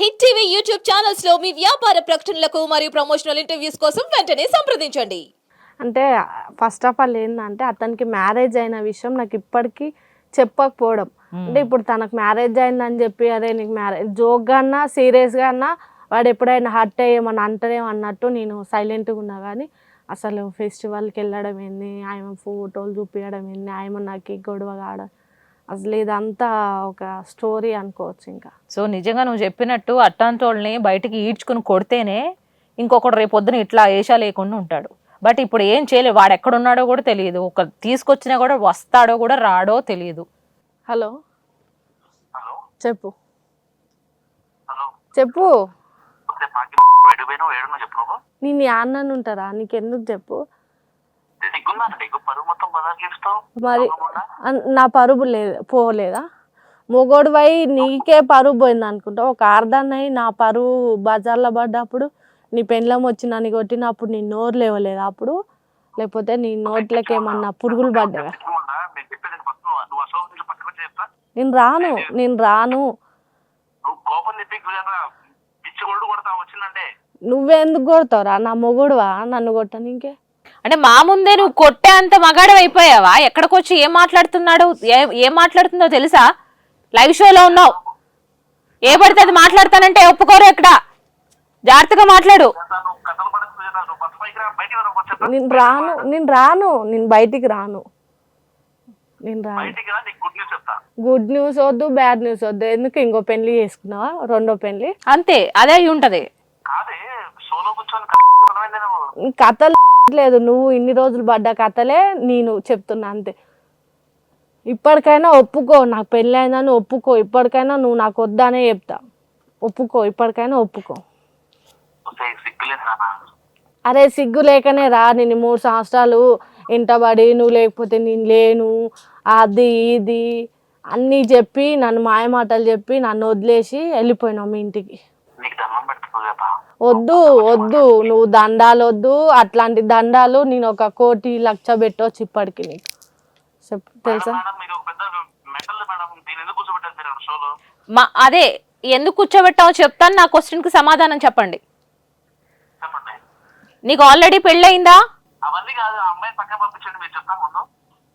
Hit TV YouTube ఛానల్స్లో మీ వ్యాపార ప్రకటనలకు మరియు ప్రమోషనల్ ఇంటర్వ్యూస్ కోసం వెంటనే సంప్రదించండి. అంటే ఫస్ట్ ఆఫ్ ఆల్ ఏంటంటే అతనికి మ్యారేజ్ అయిన విషయం నాకు ఇప్పటికీ చెప్పకపోవడం. అంటే ఇప్పుడు తనకు మ్యారేజ్ అయిందని చెప్పి అరే నీకు మ్యారేజ్ జోక్గా అన్నా సీరియస్గా అన్నా వాడు ఎప్పుడైనా హర్ట్ అయ్యేమని అంటారేమో అన్నట్టు నేను సైలెంట్గా ఉన్నా కానీ అసలు ఫెస్టివల్కి వెళ్ళడం ఏంది? ఆయన ఫోటోలు చూపించడం ఏంది? ఆయన నాకు గొడవ కాడ అసలు ఇదంతా ఒక స్టోరీ అనుకోవచ్చు ఇంకా. సో నిజంగా నువ్వు చెప్పినట్టు అట్టాంటోళ్ళని బయటికి ఈడ్చుకుని కొడితేనే ఇంకొకడు రేపు పొద్దున ఇట్లా ఏషా లేకుండా ఉంటాడు. బట్ ఇప్పుడు ఏం చేయలేదు వాడు ఎక్కడున్నాడో కూడా తెలియదు. ఒక తీసుకొచ్చినా కూడా వస్తాడో కూడా రాడో తెలియదు. హలో? హలో? చెప్పు. హలో? చెప్పు. నేను యాన్నని ఉంటారా? నీకెందుకు చెప్పు? మరి నా పరుపు లేదు పోలేదా? మొగోడు పోయి నీకే పరువు పోయింది అనుకుంటా. ఒక అర్ధాన్నయి నా పరువు బజార్లో పడ్డప్పుడు నీ పెండ్లం వచ్చి నన్ను కొట్టినప్పుడు నీ నోరు లేవలేదు అప్పుడు? లేకపోతే నీ నోట్లకి ఏమన్నా పురుగులు పడ్డావా సిగ్గుందా నేను రాను నేను రాను. నువ్వెందుకు కొడతావురా? నా మొగుడువా? నన్ను కొట్టనీకే? అంటే మా ముందే నువ్వు కొట్టే అంత మగాడు అయిపోయావా? ఎక్కడికొచ్చి ఏం మాట్లాడుతున్నాడు? ఏ- ఏం మాట్లాడుతుందో తెలుసా? లైవ్ షోలో ఉన్నావు. ఏ పడితే అది మాట్లాడతానంటే ఒప్పుకోరు ఇక్కడ జాగ్రత్తగా మాట్లాడు. నేను రాను నేను రాను నేను బయటికి రాను. నేను రాను. బయటికి రా నీకు గుడ్ న్యూస్ చెప్తా. గుడ్ న్యూస్ వద్దు బ్యాడ్ న్యూస్ వద్దు. ఎందుకు ఇంకో పెళ్ళి చేసుకున్నావా? రెండో పెళ్ళి? అంతే అదే అయి ఉంటది. కథలు లేదు నువ్వు ఇన్ని రోజులు పడ్డ కథలే నేను చెప్తున్నా అంతే. ఇప్పటికైనా ఒప్పుకో నాకు పెళ్ళి అయిందని ఒప్పుకో ఇప్పటికైనా నువ్వు నాకు వద్దనే చెప్తా. ఒప్పుకో ఇప్పటికైనా ఒప్పుకో. అరే సిగ్గు లేకనే రా నేను మూడు సంవత్సరాలు ఇంటబడి నువ్వు లేకపోతే నేను లేను అది ఇది అన్నీ చెప్పి నన్ను మాయమాటలు చెప్పి నన్ను వదిలేసి వెళ్ళిపోయినావు మీ ఇంటికి. వద్దు వద్దు నువ్వు దండాలు వద్దు అట్లాంటి దండాలు నేను ఒక కోటి లక్ష పెట్టవచ్చు ఇప్పటికి నీకు. చెప్పు తెలుసా? మా అదే ఎందుకు కూర్చోబెట్టావో చెప్తాను నా క్వశ్చన్కి సమాధానం చెప్పండి. నీకు ఆల్రెడీ పెళ్ళయిందా?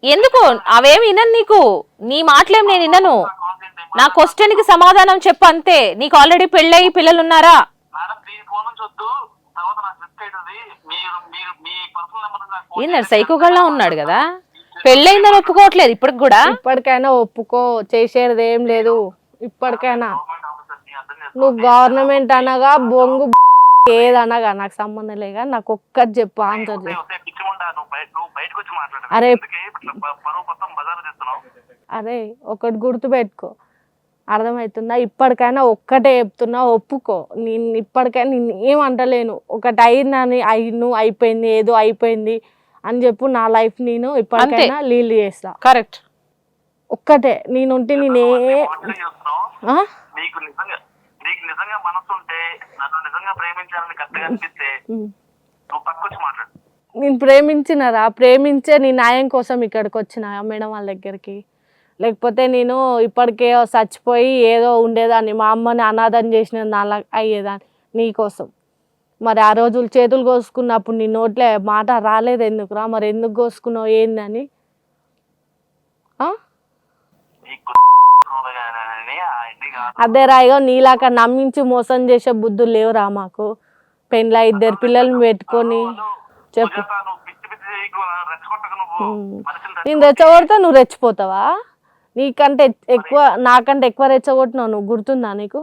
ఎందుకు? అవేమి వినను నీకు? నీ మాటలేం నేను వినను. నా క్వశ్చన్కి సమాధానం చెప్పు అంతే. నీకు ఆల్రెడీ పెళ్ళయి పిల్లలు ఉన్నారా మేడం దీని ఫోన్ నుంచి వద్దు తర్వాత నాకు లిఫ్ట్ అవుతుంది మీరు మీరు మీ పర్సనల్ నెంబర్ నాకు ఫోన్ ఏంటంటే సైకోగల్లా ఉన్నాడు కదా. పెళ్ళయిందని ఒప్పుకోవట్లేదు ఇప్పటికి కూడా? ఇప్పటికైనా ఒప్పుకో చేసేది ఏం లేదు. ఇప్పటికైనా. నువ్వు గవర్నమెంట్ అనగా బొంగు ఏదనగా నాకు సంబంధం లేక నాకు ఒక్కటి చెప్పు ఆన్సర్ అరే. అరే ఒకటి గుర్తుపెట్టుకో. అర్థమవుతుందా? ఇప్పటికైనా ఒక్కటే చెప్తున్నా ఒప్పుకో. నేను ఇప్పటికైనా నేను ఏం అంటలేను. ఒకటి అయిందని అయిను అయిపోయింది ఏదో అయిపోయింది అని చెప్పు నా లైఫ్ నేను ఇప్పటికైనా లీడ్ చేస్తా. కరెక్ట్. ఒక్కటే. నేనుంటే నేనే మాటలు చేస్తున్నావు ఆ? నీకు నిజంగా నీకు నిజంగా మనసు ఉంటే నన్ను నిజంగా ప్రేమించాలని కరెక్ట్గా అనిపిస్తే ఉమ్. నువ్వు పక్క వచ్చి మాట్లాడు. నేను ప్రేమించినరా? ప్రేమించే నీ న్యాయం కోసం ఇక్కడికి వచ్చిన మేడం వాళ్ళ దగ్గరికి? లేకపోతే నేను ఇప్పటికే చచ్చిపోయి ఏదో ఉండేదాన్ని. మా అమ్మని అనాథం చేసిన నాలా అయ్యేదాన్ని నీ కోసం మరి ఆ రోజులు చేతులు కోసుకున్నప్పుడు నీ నోట్లే మాట రాలేదు ఎందుకురా మరి ఎందుకు కోసుకున్నావు? ఏందని అదే రాయిగా నీలాక నమ్మించి మోసం చేసే బుద్ధులు లేవురా మాకు. పెళ్ళ ఇద్దరు పిల్లల్ని పెట్టుకొని చెప్పు. నేను రెచ్చగొడితే నువ్వు రెచ్చిపోతావా? నీకంటే ఎక్కువ నాకంటే ఎక్కువ రెచ్చగొట్టినావు నువ్వు గుర్తుందా నీకు?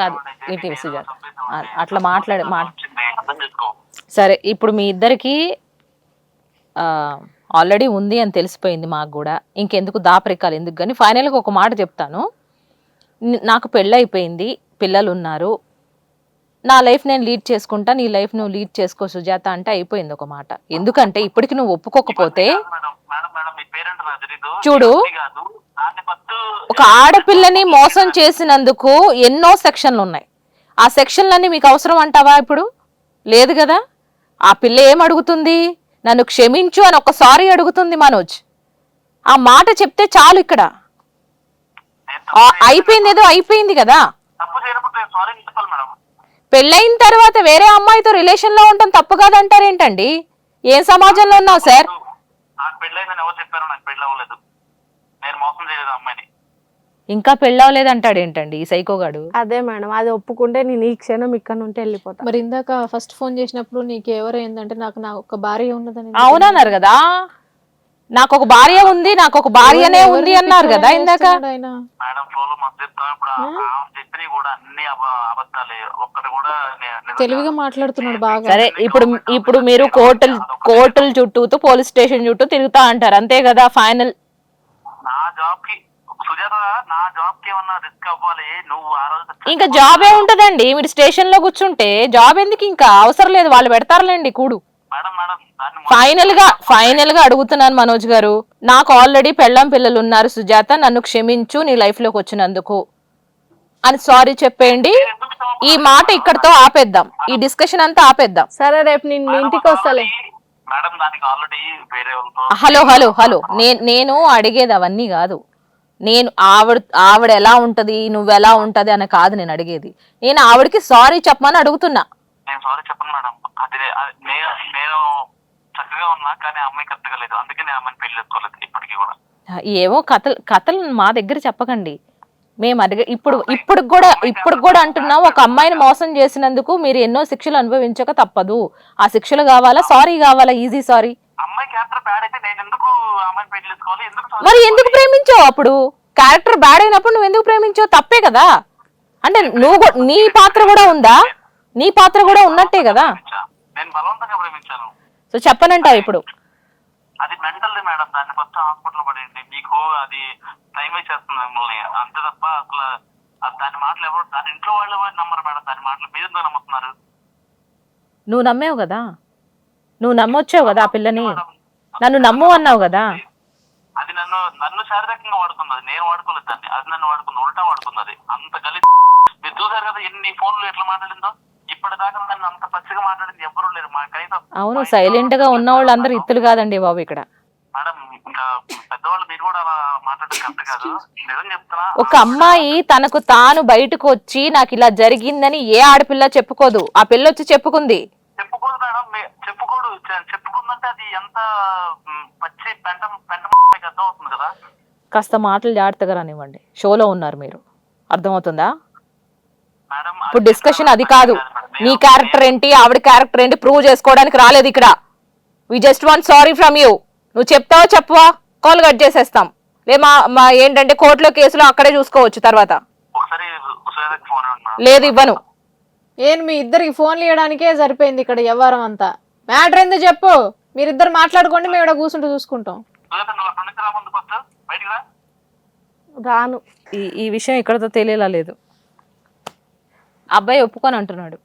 కాదు ఈటీవీ సుజాత. అట్లా మాట్లాడే మా సరే ఇప్పుడు మీ ఇద్దరికి ఆల్రెడీ ఉంది అని తెలిసిపోయింది మాకు కూడా. ఇంకెందుకు దాపరికాలు ఎందుకు కానీ ఫైనల్గా ఒక మాట చెప్తాను. నాకు పెళ్ళైపోయింది పిల్లలు ఉన్నారు నా లైఫ్ నేను లీడ్ చేసుకుంటా నీ లైఫ్ నువ్వు లీడ్ చేసుకో సుజాత అంటే అయిపోయింది ఒక మాట. ఎందుకంటే ఇప్పటికి నువ్వు ఒప్పుకోకపోతే చూడు. ఒక ఆడపిల్లని మోసం చేసినందుకు ఎన్నో సెక్షన్లు ఉన్నాయి. ఆ సెక్షన్లన్నీ మీకు అవసరం అంటావా ఇప్పుడు? లేదు కదా? ఆ పిల్ల ఏం అడుగుతుంది? నన్ను క్షమించు అని ఒక సారీ అడుగుతుంది మనోజ్. ఆ మాట చెప్తే చాలు ఇక్కడ. అయిపోయింది ఏదో అయిపోయింది కదా. పెళ్ళైన తర్వాత వేరే అమ్మాయితో రిలేషన్లో ఉండటం తప్పు కాదంటారేంటండి? ఏం సమాజంలో ఉన్నావు సార్? నాకు పెళ్ళైందని ఎవరు చెప్పారు నాకు పెళ్ళి అవ్వలేదు నేను మోసం చేయలేదు అమ్మాయిని. ఇంకా పెళ్ళవలేదంటాడేంటండి ఈ సైకోగాడు అదే మేడం అది ఒప్పుకుంటే నేను ఈ క్షణం ఇక్కడ నుండి వెళ్ళిపోతా. మరి ఇందాక ఫస్ట్ ఫోన్ చేసినప్పుడు నీకు ఎవరు ఏందంటే నాకు నా ఒక భార్య ఉన్నదని అవునన్నారు కదా. నాకు ఒక భార్య ఉంది నాకు ఒక భార్యనే ఉంది అన్నారు కదా ఇందాక? మేడం ఫ్లోలో ఇప్పుడు కూడా అన్ని అబద్ధాలే. ఒక్కటి కూడా నిజం తెలివిగా. మాట్లాడుతున్నాడు బాగా. సరే ఇప్పుడు ఇప్పుడు మీరు కోర్టులు కోర్టుల చుట్టూతో పోలీస్ స్టేషన్ చుట్టూ తిరుగుతా అంటారు. అంతే కదా ఫైనల్. నా జాబ్కి సుజాత నా జాబ్కి ఏమన్నా రిస్క్ అవ్వాలి? నువ్వు ఆ రోజు ఇంకా జాబ్ ఏ ఉంటదండి. మీరు స్టేషన్లో కూర్చుంటే జాబ్ ఎందుకు ఇంకా? అవసరం లేదు. వాళ్ళు పెడతారులేండి కూడు. మేడం మేడం ఫైనల్గా ఫైనల్గా అడుగుతున్నాను మనోజ్ గారు. నాకు ఆల్రెడీ పెళ్ళం పిల్లలు ఉన్నారు సుజాత నన్ను క్షమించు నీ లైఫ్లోకి వచ్చినందుకు. అని సారీ చెప్పేయండి. ఈ మాట ఇక్కడతో ఆపేద్దాం. ఈ డిస్కషన్ అంతా ఆపేద్దాం. సరే రేపు నేను మీ ఇంటికి వస్తలే. మేడం దానికి ఆల్రెడీ వేరే వాళ్ళతో హలో హలో హలో. నేను నేను అడిగేది అవన్నీ కాదు. నేను ఆవిడ ఆవిడ ఎలా ఉంటది నువ్వు ఎలా ఉంటది అని కాదు నేను అడిగేది. నేను ఆవిడకి సారీ చెప్పమని అడుగుతున్నా. నేను సారీ చెప్పను మేడం. అది అది నేను నేను చక్కగా ఉన్నా కానీ అమ్మాయి కరెక్ట్గా లేదు అందుకే నేను అమ్మాయిని పెళ్ళి చేసుకోలేదు ఇప్పటికీ కూడా. ఏవో కథలు కథలు మా దగ్గర చెప్పకండి. మేము అడిగ ఇప్పుడు ఇప్పుడు కూడా ఇప్పుడు కూడా అంటున్నాం ఒక అమ్మాయిని మోసం చేసినందుకు మీరు ఎన్నో శిక్షలు అనుభవించక తప్పదు. ఆ శిక్షలు కావాలా? సారీ కావాలా? ఈజీ సారీ అమ్మాయి క్యారెక్టర్ బ్యాడ్ అయితే నేను ఎందుకు ఆ అమ్మాయిని పెళ్ళి చేసుకోవాలి? ఎందుకు sorry మరి? ఎందుకు ప్రేమించావు అప్పుడు? క్యారెక్టర్ బ్యాడ్ అయినప్పుడు నువ్వు ఎందుకు ప్రేమించావు? తప్పే కదా. అంటే నువ్వు కూ- నీ పాత్ర కూడా ఉందా? నీ పాత్ర కూడా ఉన్నట్టే కదా. నేను బలవంతంగా ప్రేమించాను. సో చెప్పనంటావు ఇప్పుడు. అది మెంటల్ మేడం దాన్ని ఫస్ట్ హాస్పిటల్ పడేయండి. మీకు అది టైం చేస్తుంది మిమ్మల్ని. అంతే తప్ప అసలు దాని మాటలు ఎవరు దాని ఇంట్లో వాళ్ళు నమ్మరు మేడం. దాని మాటలు మీరు ఎందుకు నమ్ముతున్నారు? నువ్వు నమ్మావు కదా. నువ్వు నమ్మొచ్చావు కదా ఆ పిల్లని. నన్ను నమ్ము అన్నావు కదా. అది నన్ను నన్ను శారీరకంగా వాడుకున్నది. నేను వాడుకోలేదు దాన్ని. అది నన్ను వాడుకుంది. ఉల్టా వాడుకున్నది. అంత గలి మీరు చూసారు కదా ఎన్ని ఫోన్లు ఎట్లా మాట్లాడిందో? ఇప్పటిదాకా నన్ను అంత పచ్చిగా మాట్లాడింది ఎవరు లేరు. మా కనీసం అవును సైలెంట్గా ఉన్న వాళ్ళందరూ ఇత్తులు కాదండి బాబు ఇక్కడ. మేడం ఇంకా పెద్దవాళ్ళు మీరు కూడా అలా మాట్లాడడం కరెక్ట్ కాదు. నిజం చెప్తున్నా ఒక అమ్మాయి తనకు తాను బయటకు వచ్చి నాకు ఇలా జరిగిందని ఏ ఆడపిల్ల చెప్పుకోదు. ఆ పిల్ల వచ్చి చెప్పుకుంది. చెప్పుకోదు మేడం మీ- చెప్పుకోడు. చె- చెప్పుకుందంటే అది ఎంత మ్, పచ్చి పెంట పెంట మీకు అర్థం అవుతుంది కదా. కాస్త మాటలు జాగ్రత్తగా రానివ్వండి. షోలో ఉన్నారు మీరు. అర్థమవుతుందా? ఇప్పుడు డిస్కషన్ అది కాదు. నీ క్యారెక్టర్ ఏంటి ఆవిడ క్యారెక్టర్ ఏంటి ప్రూవ్ చేసుకోవడానికి రాలేదు ఇక్కడ. We just want sorry from you నువ్వు చెప్తావా చెప్పవా? కాల్ కట్ చేసేస్తాం. లే మా మా ఏంటంటే కోర్టులో కేసులో అక్కడే చూసుకోవచ్చు తర్వాత. లేదు ఇవ్వను. ఏం మీ ఇద్దరికి ఫోన్లు ఇవ్వడానికే సరిపోయింది ఇక్కడ వ్యవహారం అంతా. మ్యాటర్ ఏందో చెప్పు. మీరిద్దరు మాట్లాడుకోండి మేము ఇక్కడ కూర్చుంటూ చూసుకుంటాం. రాను. ఈ ఈ విషయం ఇక్కడతో తెలియలా లేదు. అబ్బాయి ఒప్పుకొని అంటున్నాడు